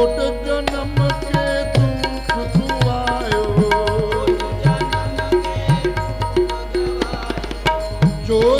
ਕੋਟ ਜਨਮ ਕੇ ਦੁੱਖ ਸੁਆਇਓ ਜੋ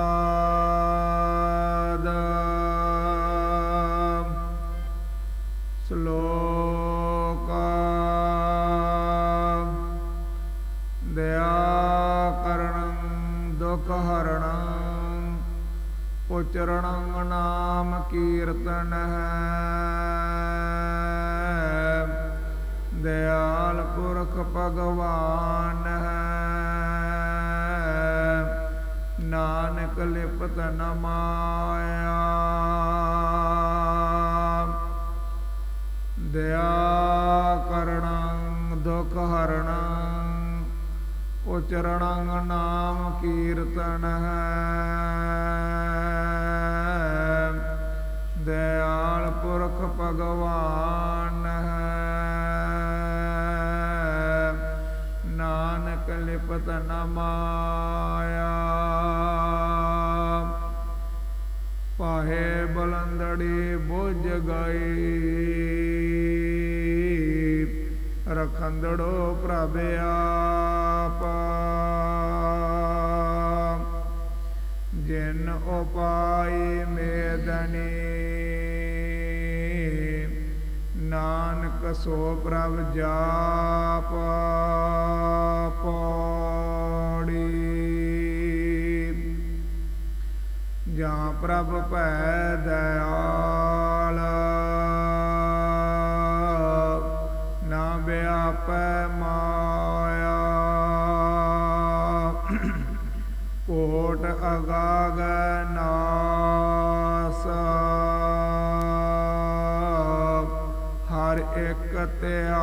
ਦਇਆ ਕਰਣ ਦੁਖ ਹਰਣ ਉਚਰਣੰ ਨਾਮ ਕੀਰਤਨ ਹੈ ਦਿਆਲ ਪੁਰਖ ਭਗਵਾਨ ਹੈ ਨਾਨਕ ਲਿਪਤ ਨ ਮਾਇਆ ਦਇਆ ਕਰਣੰ ਦੁਖ ਹਰਣੰ ਉਚਰਣੰ ਨਾਮ ਕੀਰਤਨ ਹੈ। ਦਇਆਲ ਪੁਰਖ ਭਗਵਾਨ ਹੈ। ਨਾਨਕ ਲਿਪਤ ਨ ਮਾਇਆ। ਪਾਹੇ ਬਲੰਦੜੀ ਬੁੱਝ ਗਈ। ਰਖੰਦੜੋ ਪ੍ਰਭਿਆ ਜਿਨ ਉਪਾਈ ਮੇਦਨੀ। ਨਾਨਕ ਸੋ ਪ੍ਰਭ ਜਾਪ ਪੌੜੀ ਜਾਂ ਪ੍ਰਭ ਭੈ ਦਇਆਲ ਨਾ ਵਿਆਪੈ ਕੋਟ ਅਗਾਗ ਨਾਸ। ਹਰ ਇੱਕ ਧਿਆਇਆ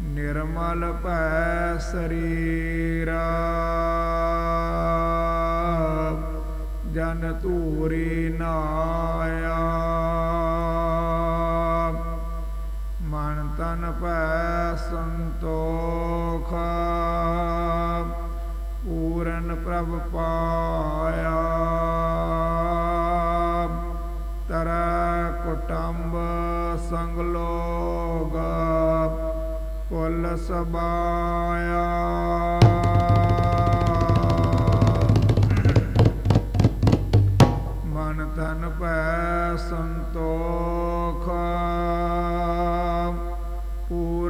ਨਿਰਮਲ ਭੈ ਸਰੀਰ। ਜਨ ਧੂਰੀ ਨਾਇਆ। ਮਨ ਤਨ ਭੈ ਸੰਤੋਖ ਪੂਰਨ ਪ੍ਰਭ ਪਾਇਆ ਤਰ ਕੁਟੰਬ ਸੰਗ ਲੋਗ ਕੁਲ ਸਬਾਇਆ। ਮਨ ਤਨ ਭੈ ਸੰਤੋਖ।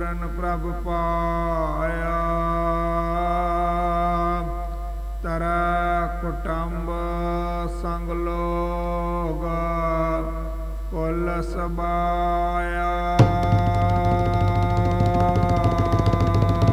ਪੂਰਨ ਪ੍ਰਭ ਪਾਇਆ। ਤਰ ਕੁਟੰਬ ਸੰਗ ਲੋਗ ਕੁਲ ਸਬਾਇਆ।